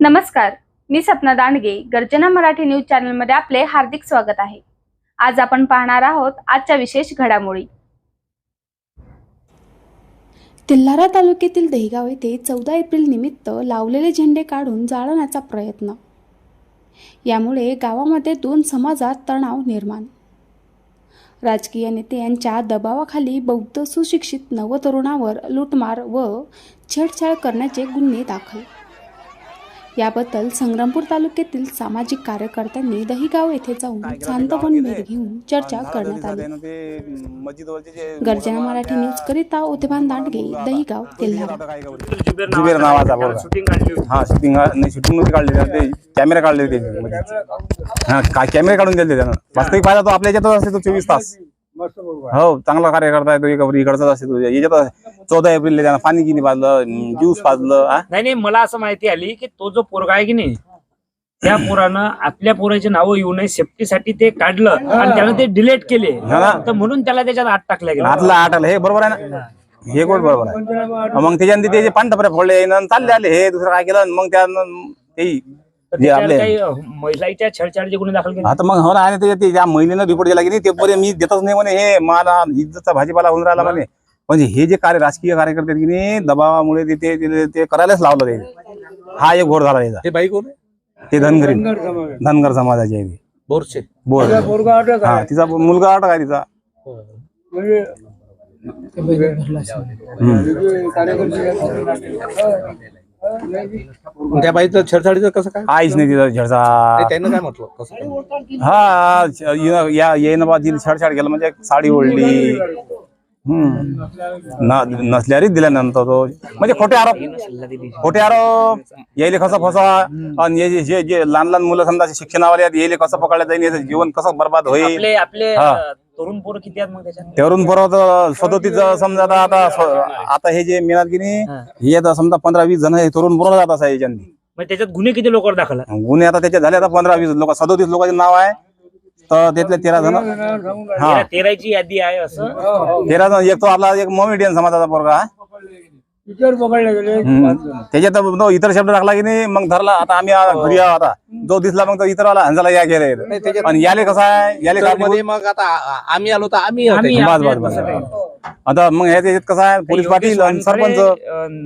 नमस्कार मी सपना दांडगे गर्जना मराठी न्यूज चॅनलमध्ये आपले हार्दिक स्वागत आहे. आज आपण पाहणार आहोत आजच्या विशेष घडामोडी. तेल्हारा तालुक्यातील दहिगाव येथे चौदा एप्रिल निमित्त लावलेले झेंडे काढून जाळण्याचा प्रयत्न. यामुळे गावामध्ये दोन समाजात तणाव निर्माण. राजकीय नेते यांच्या दबावाखाली बौद्ध सुशिक्षित नवतरुणावर लूटमार व छेडछाड करण्याचे गुन्हे दाखल. याबद्दल संग्रामपूर तालुक्यातील सामाजिक कार्यकर्त्यांनी दहिगाव येथे जाऊन शांतवन मेळ घेऊन चर्चा करण्यात आली. गर्जना मराठी न्यूज करिता ओतेभान दांडगे दहिगाव तेल्हारा जुबेर नावाचा हा शूटिंग नाही शूटिंग नव्हती काढली त्यानं, ते कॅमेरा काढले त्याचे हा काय कॅमेरे काढून दिले त्यानं. वास्तविक पाहिला तो आपल्या याच्यातच असते तो चोवीस तास. हो चांगला कार्यकर्ता आहे तो. इकडचाच असते तो. याच्यात चौदा एप्रिलला त्यानं पाणी किनी पाजलं ज्यूस पाजलं हा? नाही नाही मला असं माहिती आली की तो जो पोरगा आहे की नाही त्या पोरानं आपल्या पोराचे नाव येऊ नये सेफ्टीसाठी ते काढलं आणि त्यानं ते डिलीट केले. हा ना. तर म्हणून त्याला त्याच्यात आत टाकल्या गेला. आतला आठ आलं. हे बरोबर आहे ना? हे गोड बरोबर आहे? मग त्याच्यानंतर ते जे पानटपऱ्या फोडले आणि चालले आले हे दुसरं काय केलं? आणि मग त्यानं ते तर जे त्याच्यावर आपले काही अं, महिलाच्या छेडछाडचे गुन्हे दाखल केले. आता मग हो ना आणि ते- ते ज्या महिलेनं रिपोर्ट दिला की नाही ते पर्यंत मी देतच नाही म्हणे हे मला इज्जतचा भाजीपाला होऊन राहिला म्हणे. म्हणजे हे जे कार्य राजकीय कार्यकर्ते की नाही दबावामुळे ते- ते करायलाच लावलं ते हा एक घोर झाला त्याचा. हे बाई कोण आहे? ते धनगरी. धनगर समाजाचे आहे ते. बोरचे बोल हा तिचा मुलगा अटक आहे तिचा. त्या बाईचं छेडछाडीचं कसं काय? आईच नाही तिचा नाही, त्यानं काय म्हटलं? कसं काय? हा इन- या येईन बा तिने छडछाड केलं म्हणजे साडी ओढली. हम्म. न- नसल्यावरच दिल्यानंतर तो म्हणजे खोटे आरोप खोटे आरोप यायले कसं फसा आणि जे- जे लहान लहान मुलं समजा शिक्षणावाले आहेत यायले कसं पकडलं जाईल याचं जीवन कसं बर्बाद होईल? तरुण पोरं किती आहेत मग त्याच्यात? तेवढून परत सदोतीच समजा आता आता हे जे मिळात की नाही हा. आता समजा पंधरा वीस जण हे तरुण बरोबर जात असं याच्यानी त्याच्यात गुन्हे किती लोकांवर दाखल? गुन्हे आता त्याचे झाले आता पंधरा वीस लोक सदोतीस लोकांचे नाव आहे. तर त्यातले तेरा जण. हा. तेरा- तेराची यादी आहे असं. तेरा जण. एक तो आपला एक मोमेडियन समाजाचा पोरगा आहे. हम्म. त्याच्यात तो इतर शब्द टाकला की नाही मग धरला. आता आम्ही आ- घरी आहो आता. जो दिसला मग तो इतर आला हंजाला या गेले. त्याच्यात- आणि याले कसं आहे? याले तर मध्ये मग आता आ- आम्ही आलो तर आम्ही. बस बस बस. काही. आता मग ह्या त्याच्यात कसं आहे? पोलीस पाटील आणि सरपंच.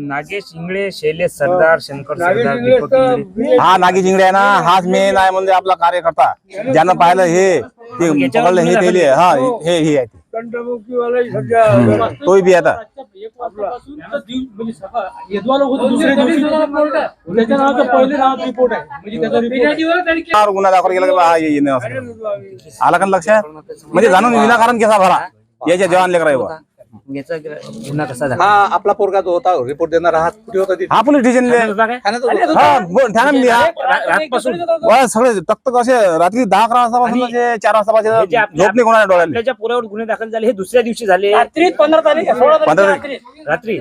नागेश इंगळे शैलेश सरदार शंकर सरदार दीपक इंगळे. हा नागी जिंगडे आहे ना. हाच मेन आहे म्हणजे आपला कार्यकर्ता. ज्यानं पाहिलं हे ते पकडलं हे गुन्हे तेले हा हे हे आहे ते. हम्म. तोही बी आता त्यावर गुन्हा दाखल केला की बा हा ये- ये नाही असं. आला का लक्षात म्हणजे जाणून विनाकारण केसा भरा याच्या जवान लेकरा याचा गुन्हा कसा झाला? हा आपला पोरगा जो होता रिपोर्ट देणारा हा कुठे होता तिथे? हा पोलीस स्टेशन? ठाण्यात होता. रातपासून सगळे तक्त असे रात्री दहा अकरा वाजतापासून आणि असे चार हे जे वाजतापासून आपल्या- झोप नाही कोणाला डोळ्याला ज्या पुरावर गुन्हे दाखल झाले हे दुसऱ्या दिवशी झाले. पंधरा रात्री.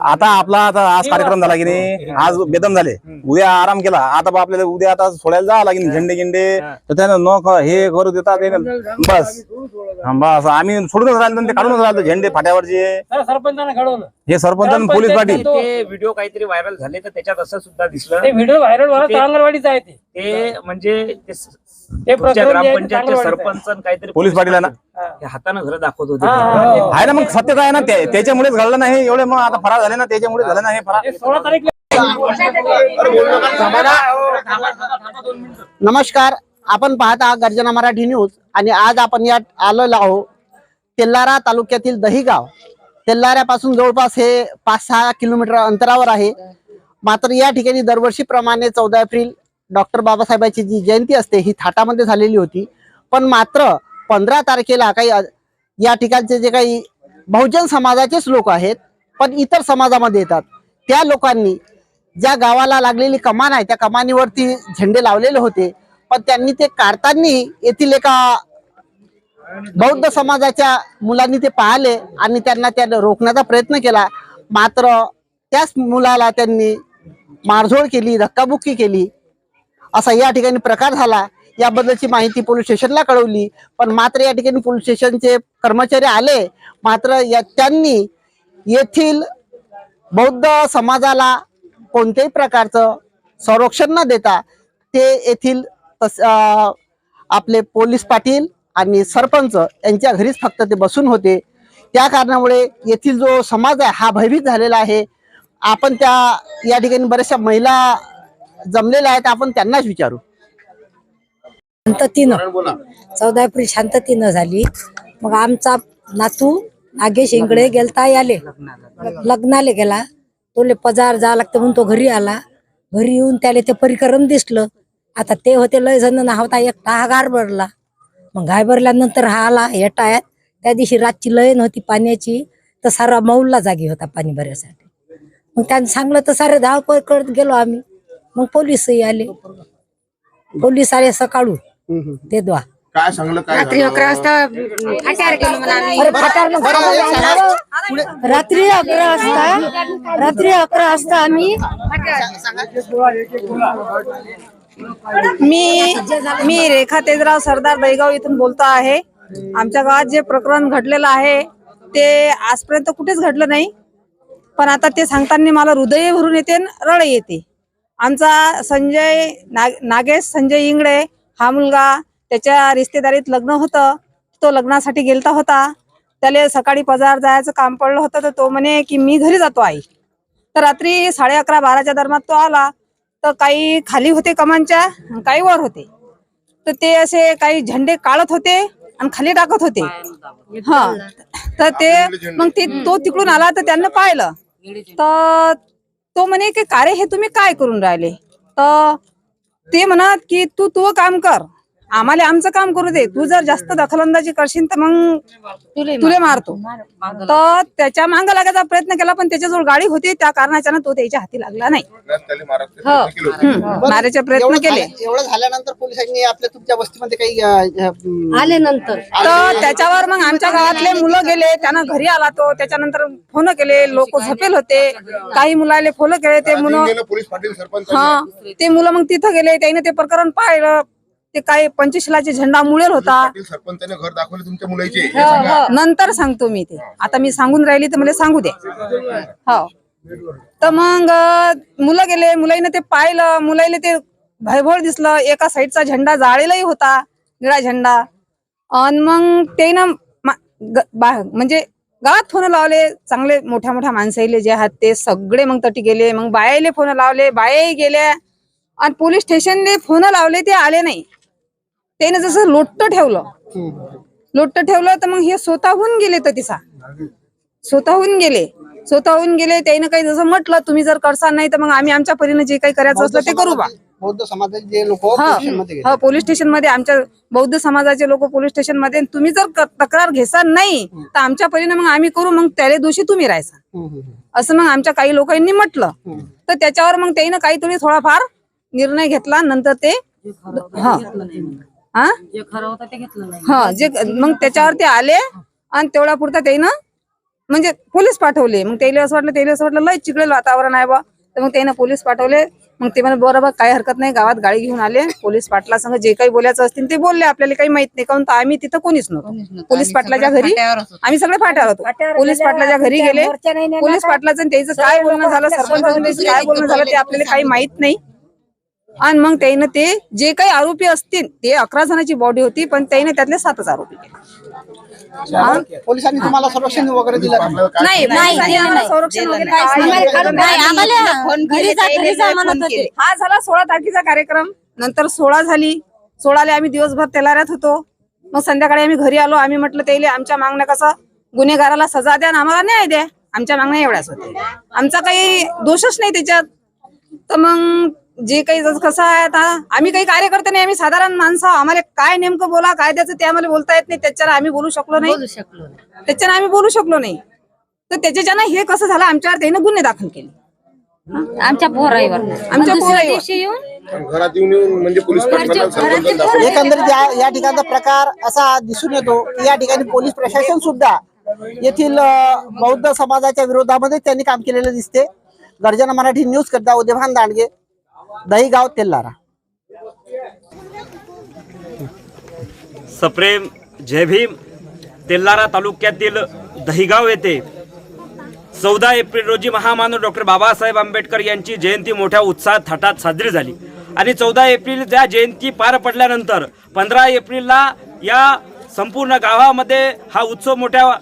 आता आपला आता आज कार्यक्रम झाला की नाही? आज बेदम झाले. उद्या आराम केला. आता बा आपल्याला उद्या आता सोडायला जावं लागेल झेंडे गिंडे. तर त्यानं न क- हे करू देतात न- बस. हा, बस. आम्ही सोडूनच राहिलो ते काढूनच राहिलो झेंडे फाट्यावरचे. सरपंचाने घडवलं हे सरपंच आणि पोलीस पाटील. ते व्हिडिओ काहीतरी व्हायरल झाले तर त्याच्यात असं सुद्धा दिसलं. ते व्हिडिओ व्हायरल व्हायला ते- अंगणवाडीच आहे ते. ते म्हणजे ते स- ते तुमच्या प्रकरण जे आहे ते ग्रामपंचायतचे चांगलं सरपंच आणि काहीतरी पोलीस पाटील. आहे ना हातानं घर दाखवत होते. हा, ते- आहे ना मग सत्य काय ना त्या- त्याच्यामुळेच घडलं नाही एवढे मग आता फरार झाले ना त्याच्यामुळे झालं ना हे फरार. ते सोळा तारीख नमस्कार आपण पाहत आहात गर्जना मराठी न्यूज आणि आज आपण या आलेलो आहोत तेल्लारा तालुक्यातील दहीगाव. तेल्लाऱ्यापासून जवळपास हे पाच सहा किलोमीटर अंतरावर आहे. मात्र या ठिकाणी दरवर्षीप्रमाणे चौदा एप्रिल डॉक्टर बाबासाहेबांची जी जयंती असते ही थाटामध्ये झालेली होती. पण मात्र पंधरा तारखेला काही या ठिकाणचे जे काही बहुजन समाजाचेच लोक आहेत पण इतर समाजामध्ये येतात. त्या लोकांनी ज्या गावाला लागलेली कमान आहे त्या कमानीवरती झेंडे लावलेले होते. पण त्यांनी ते काढताना येथील एका बौद्ध समाजाच्या मुलांनी ते पाहिले आणि त्यांना त्या रोखण्याचा प्रयत्न केला. मात्र त्याच मुलाला त्यांनी मारझोड केली धक्काबुक्की केली. असा या ठिकाणी प्रकार झाला. याबद्दलची माहिती पोलीस स्टेशनला कळवली. पण मात्र या ठिकाणी पोलीस स्टेशनचे कर्मचारी आले. मात्र या त्यांनी येथील बौद्ध समाजाला कोणत्याही प्रकारचं संरक्षण न देता ते येथील आपले पोलीस पाटील आणि सरपंच यांच्या घरीच फक्त ते बसून होते. त्या कारणामुळे येथील जो समाज आहे हा भयभीत झालेला आहे. आपण त्या या ठिकाणी बऱ्याचशा महिला जमलेल्या आहेत आपण त्यांनाच विचारू. शांततेनं. चौदा एप्रिल शांततेनं झाली. मग आमचा नातू नागेश इंगडे गेलता याले. लग्नाले गेला. तोले पजार जा लागतं म्हणून तो घरी आला. घरी येऊन त्याला ते परिक्रम दिसलं. आता ते होते लय जण ना होता एकटा हा गारबरला मग घाबरल्यानंतर हा आला येटायात त्या दिवशी रातची लयन होती पाण्याची. तर सारा मौलला जागी होता पाणी भरायसाठी मग त्यांनी सांगलं तर सारे धावपळ करत गेलो आम्ही. मग पोलीसही आले. पोलीस आले सकाळून ते द्वा. काय सांगलं काय रात्री अकरा वाजता अरे मग. रात्री अकरा वाजता रात्री अकरा वाजता आम्ही मी मी रेखा तेजराव सरदार दहीगाव इथून बोलतो आहे. आमच्या गावात जे प्रकरण घडलेलं आहे ते आजपर्यंत कुठेच घडलं नाही. पण आता ते सांगताना मला हृदय भरून येते रळ रड येते. आमचा संजय नाग नागेश संजय इंगळे हा मुलगा त्याच्या रिश्तेदारीत लग्न होतं. तो लग्नासाठी गेलता होता. त्याला सकाळी पजार जायचं काम पडलं होतं तर तो म्हणे की मी घरी जातो आई. तर रात्री साडे अकरा बाराच्या दरम्यान तो आला. तर काही खाली होते कमांच्या आणि काही वर होते. तर ते असे काही झेंडे काढत होते आणि खाली टाकत होते. हा. तर ते मग ते तो तिकडून आला तर त्यांना पाहिलं. तर तो म्हणे की कारे हे तुम्ही काय करून राहिले? तर ते म्हणत की तू तू काम कर. आम्हाला आमचं काम करू दे. तू जर जास्त दखलंदाजी करशील तर मग तुले मारतो. तर त्याच्या मांग लागायचा प्रयत्न केला पण त्याच्याजवळ गाडी होती त्या कारणाच्यानं तो त्याच्या हाती लागला नाही. मारायचे प्रयत्न केले. एवढं झाल्यानंतर पोलिसांनी आपल्या तुमच्या वस्तीमध्ये काही आले नंतर तर त्याच्यावर मग आमच्या गावातले मुलं गेले त्यानं घरी आला तो त्याच्यानंतर फोन केले लोक झपेल होते काही मुलाले फोन केले ते मुलं पोलीस पाटील सरपंच हा ते मुलं मग तिथं गेले त्याने ते प्रकरण पाहिलं. ते काही पंचशिलाचे झेंडा मुळेल होता. सरपंचाने घर दाखवले तुमच्या मुलाचे नंतर सांगतो मी ते. आता मी सांगून राहिली तर मला सांगू दे. हो. तर मग अं, मुलं गेले मुलाईनं ते पाहिलं मुलाईला ते भयभोळ दिसलं. एका साईडचा झेंडा जाळलेलाही होता निळा झेंडा. आणि मग ते ना म्हणजे गावात फोन लावले चांगले मोठ्या मोठ्या माणसाईले जे आहेत ते सगळे मग तटी गेले मग बायाले फोन लावले बायाही गेल्या. आणि पोलीस स्टेशनले फोन लावले ते आले नाही. त्याने जसं लोट्ट ठेवलं. लोट्ट ठेवलं तर मग हे स्वतःहून गेले तर तिसा स्वतःहून गेले. स्वतःहून गेले त्याने काही जसं म्हटलं तुम्ही जर करसाल नाही तर मग आम्ही आमच्या परीने जे काही करायचं असलं ते करू बा. बौद्ध समाजाचे जे लोक हा. पोलीस स्टेशनमध्ये आमच्या बौद्ध समाजाचे लोक पोलीस स्टेशनमध्ये तुम्ही जर तक्रार घेसाल नाही तर आमच्या परीने मग आम्ही करू मग त्याला दोषी तुम्ही राहायचा असं मग आमच्या काही लोकांनी म्हटलं. तर त्याच्यावर मग त्यानं काहीतरी थोडाफार निर्णय घेतला नंतर ते हा हा? हा जे मग त्याच्यावर ते आले आणि तेवढा पुरता त्यानं म्हणजे पोलीस पाठवले. मग त्याला असं वाटलं त्याला असं वाटलं लय चिकडेल वातावरण आहे बा. तर मग त्यानं पोलीस पाठवले. मग ते म्हणे बरोबर काही हरकत नाही गावात गाडी घेऊन आले. पोलीस पाटला संग जे काही बोलायचं असतील ते बोलले. आपल्याला काही माहीत नाही काऊन तर आम्ही तिथं कोणीच नव्हतो. पोलीस पाटलाच्या घरी आम्ही सगळे फाट्यावर होतो. पोलीस पाटलाच्या घरी गेले. पोलीस पाटलाचं त्याचं काय बोलणं झालं? सरपंचाचं त्याचं काय बोलणं झालं ते आपल्याला काही माहीत नाही. आणि मग त्यानं ते जे काही आरोपी असतील ते अकरा जणांची बॉडी होती पण त्याने त्यातले सातच आरोपी केले. पोलिसांनी तुम्हाला संरक्षण वगैरे दिलं का? नाही पोलिसांनी आम्हाला संरक्षण वगैरे काही दिलं नाही. हा झाला सोळा तारखेचा कार्यक्रम. नंतर सोळा झाली. सोळाला आम्ही दिवसभर तेलाऱ्यात होतो. मग संध्याकाळी आम्ही घरी आलो. आम्ही म्हटलं त्याला आमच्या मागण्या कसं? गुन्हेगाराला सजा द्या आणि आम्हाला न्याय द्या. आमच्या मागण्या एवढ्याच होत्या. आमचा काही दोषच नाही त्याच्यात. तर मग जे काही जसं कसं आहे आता आम्ही काही कार्यकर्ते नाही आम्ही साधारण माणसं आहोत. आम्हाला काय नेमकं बोला कायद्याचं ते आम्हाला बोलता येत नाही. त्याच्यानं आम्ही बोलू शकलो नाही. त्याच्यानं आम्ही बोलू शकलो नाही. तर त्याच्याच्यानं हे कसं झालं आमच्यावर त्याने गुन्हे दाखल केले. आमच्या पोराईवर. आमच्या पोराईवर. दिवशी येऊन घरात येऊन येऊन म्हणजे पोलीस पाटलांना सरपंचाला दाखवलं. एकंदरीत या या ठिकाणचा प्रकार असा दिसून येतो की या ठिकाणी पोलीस प्रशासन सुद्धा येथील अ, बौद्ध समाजाच्या विरोधामध्ये त्यांनी काम केलेलं दिसते. गर्जना मराठी न्यूज करता उदयभान दांडगे दहीगाव तेल्लारा सप्रेम जय भीम. तेल्लारा तालुक्यातील दहिगाव येथे चौदा एप्रिल रोजी महामानव डॉक्टर बाबासाहेब आंबेडकर यांची जयंती मोठ्या उत्साहात थाटात साजरी झाली. आणि चौदा एप्रिल त्या जयंती पार पडल्यानंतर पंधरा एप्रिलला या संपूर्ण गावामध्ये हा उत्सव मोठ्या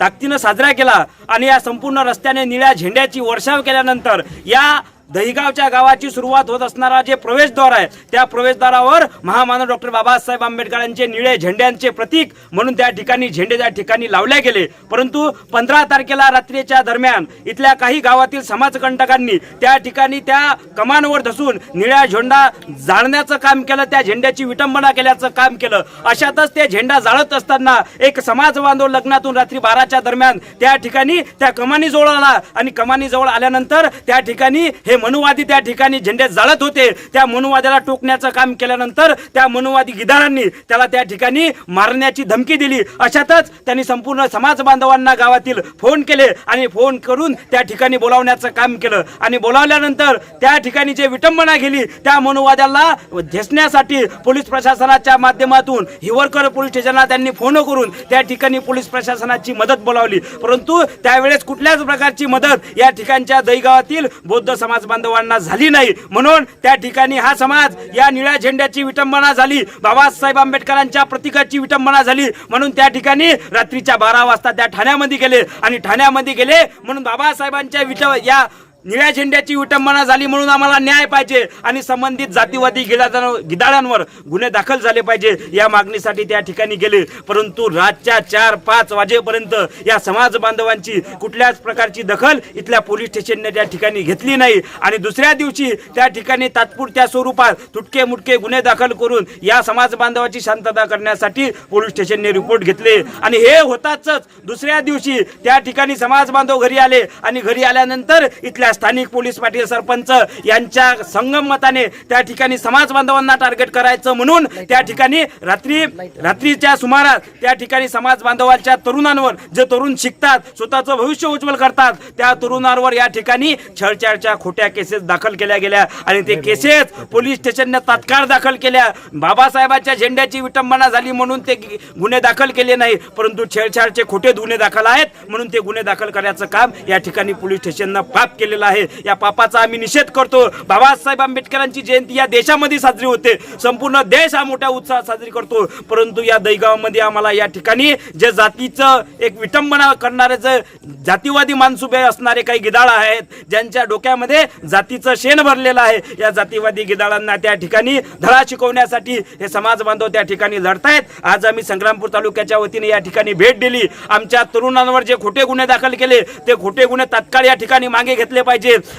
ताकदीनं साजरा केला. आणि या संपूर्ण रस्त्याने निळ्या झेंड्याची वर्षाव केल्यानंतर या दहिगावच्या गावाची सुरुवात होत असणारा जे प्रवेशद्वार आहे त्या प्रवेशद्वारावर महामानव डॉक्टर बाबासाहेब आंबेडकरांचे निळे झेंड्यांचे प्रतीक म्हणून त्या ठिकाणी झेंडे त्या ठिकाणी लावले गेले. परंतु पंधरा तारखेला रात्रीच्या दरम्यान इथल्या काही गावातील समाजकंटकांनी त्या ठिकाणी त्या कमानवर धसून निळ्या झेंडा जाळण्याचं काम केलं त्या झेंड्याची विटंबना केल्याचं काम केलं. अशातच ते झेंडा जाळत असताना एक समाज बांधव लग्नातून रात्री बाराच्या दरम्यान त्या ठिकाणी त्या कमानीजवळ आला आणि कमानीजवळ आल्यानंतर त्या ठिकाणी हे मनुवादी त्या ठिकाणी झेंडे जाळत होते. त्या मनुवाद्याला टोकण्याचं काम केल्यानंतर त्या मनुवादी गिधारांनी त्याला त्या ठिकाणी मारण्याची धमकी दिली. अशातच त्यांनी संपूर्ण समाज बांधवांना गावातील फोन केले आणि फोन करून त्या ठिकाणी बोलावण्याचं काम केलं. आणि बोलावल्यानंतर त्या ठिकाणी जे विटंबना गेली त्या मनुवाद्याला झेसण्यासाठी पोलीस प्रशासनाच्या माध्यमातून हिवरकर पोलीस स्टेशनला त्यांनी फोन करून त्या ठिकाणी पोलीस प्रशासनाची मदत बोलावली. परंतु त्यावेळेस कुठल्याच प्रकारची मदत या ठिकाणच्या दहीगावातील बौद्ध समाज बांधवांना झाली नाही म्हणून त्या ठिकाणी हा समाज या निळ्या झेंड्याची विटंबना झाली बाबासाहेब आंबेडकरांच्या प्रतीकाची विटंबना झाली म्हणून त्या ठिकाणी रात्रीच्या बारा वाजता त्या ठाण्यामध्ये गेले आणि ठाण्यामध्ये गेले म्हणून बाबासाहेबांच्या विट या निळ्या झेंड्याची विटंबना झाली म्हणून आम्हाला न्याय पाहिजे आणि संबंधित जातीवादी गिदाळांवर गुन्हे दाखल झाले पाहिजे या मागणीसाठी त्या ठिकाणी गेले. परंतु रातच्या चार पाच वाजेपर्यंत या समाज बांधवांची कुठल्याच प्रकारची दखल इथल्या पोलीस स्टेशनने त्या ठिकाणी घेतली नाही. आणि दुसऱ्या दिवशी त्या ठिकाणी तात्पुरत्या स्वरूपात तुटके मुटके गुन्हे दाखल करून या समाज बांधवाची शांतता करण्यासाठी पोलीस स्टेशनने रिपोर्ट घेतले. आणि हे होताच दुसऱ्या दिवशी त्या ठिकाणी समाज बांधव घरी आले आणि घरी आल्यानंतर इथल्या स्थानिक पोलीस पाटील सरपंच यांच्या संगम मताने त्या ठिकाणी समाज बांधवांना टार्गेट करायचं म्हणून त्या ठिकाणी रात्री रात्रीच्या सुमारास त्या ठिकाणी समाज बांधवांच्या तरुणांवर जे तरुण शिकतात स्वतःचं भविष्य उज्ज्वल करतात त्या तरुणांवर या ठिकाणी छळछाडच्या खोट्या केसेस दाखल केल्या गेल्या आणि ते केसेस पोलीस स्टेशनने तात्काळ दाखल केल्या. बाबासाहेबांच्या झेंड्याची विटंबना झाली म्हणून ते गुन्हे दाखल केले नाही परंतु छेडछाडचे खोटे गुन्हे दाखल आहेत म्हणून ते गुन्हे दाखल करण्याचं काम या ठिकाणी पोलीस स्टेशननं पाप केलेलं आहे. या पापाचा आम्ही निषेध करतो. बाबासाहेब आंबेडकरांची जयंती या देशामध्ये साजरी होते. संपूर्ण देश हा मोठ्या उत्साहात साजरी करतो. परंतु या दैगावामध्ये आम्हाला या ठिकाणी जे जातीचं एक विटंबना करणारे जे जातीवादी मानसुबे असणारे काही गिदाळ आहेत ज्यांच्या डोक्यामध्ये जातीचं शेण भरलेलं आहे या जातीवादी गिदाळांना त्या ठिकाणी धडा शिकवण्यासाठी हे समाज बांधव त्या ठिकाणी लढतायत. आज आम्ही संग्रामपूर तालुक्याच्या वतीने या ठिकाणी भेट दिली. आमच्या तरुणांवर जे खोटे गुन्हे दाखल केले ते खोटे गुन्हे तात्काळ या ठिकाणी मागे घेतले पाहिजे.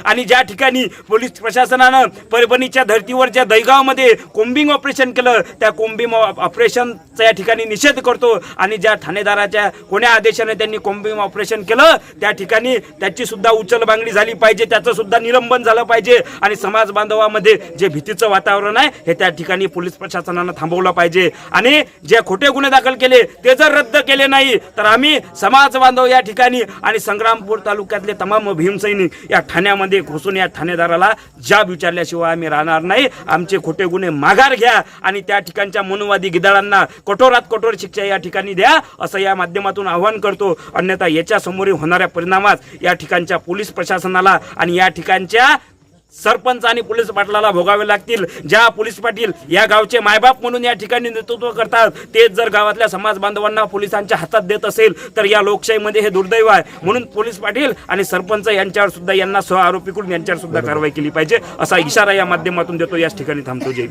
आणि ज्या ठिकाणी पोलीस प्रशासनानं परभणीच्या धर्तीवर ज्या दहीगावमध्ये कोंबिंग ऑपरेशन केलं त्या कोंबिंग ऑपरेशनचा या ठिकाणी निषेध करतो. आणि ज्या ठाणेदाराच्या कोण्या आदेशाने त्यांनी कोंबिंग ऑपरेशन केलं त्या ठिकाणी त्याची सुद्धा उचलबांगडी झाली पाहिजे त्याचं सुद्धा निलंबन झालं पाहिजे. आणि समाज बांधवामध्ये जे भीतीचं वातावरण आहे हे त्या ठिकाणी पोलीस प्रशासनानं थांबवलं पाहिजे. आणि जे खोटे गुन्हे दाखल केले ते जर रद्द केले नाही तर आम्ही समाज बांधव या ठिकाणी आणि संग्रामपूर तालुक्यातले तमाम भीमसैनिक या ठाण्यामध्ये घुसून या ठाणेदाराला जाब विचारल्याशिवाय आम्ही राहणार नाही. आमचे खोटे गुन्हे माघार घ्या आणि त्या ठिकाणच्या मनुवादी गिदाळांना कठोरात कठोर शिक्षा या ठिकाणी द्या असं या माध्यमातून आवाहन करतो. अन्यथा याच्यासमोर होणाऱ्या परिणामात या ठिकाणच्या पोलीस प्रशासनाला आणि या ठिकाणच्या सरपंच आणि पोलीस पाटलाला भोगावे लागतील. ज्या पोलीस पाटील या गावचे मायबाप म्हणून या ठिकाणी नेतृत्व करतात तेच जर गावातल्या समाज बांधवांना पोलिसांच्या हातात देत असेल तर या लोकशाहीमध्ये हे दुर्दैव आहे. म्हणून पोलीस पाटील आणि सरपंच यांच्यावर सुद्धा यांना सह आरोपी करून यांच्यावर सुद्धा कारवाई केली पाहिजे. असा इशारा या माध्यमातून देतो. याच ठिकाणी थांबतो. जय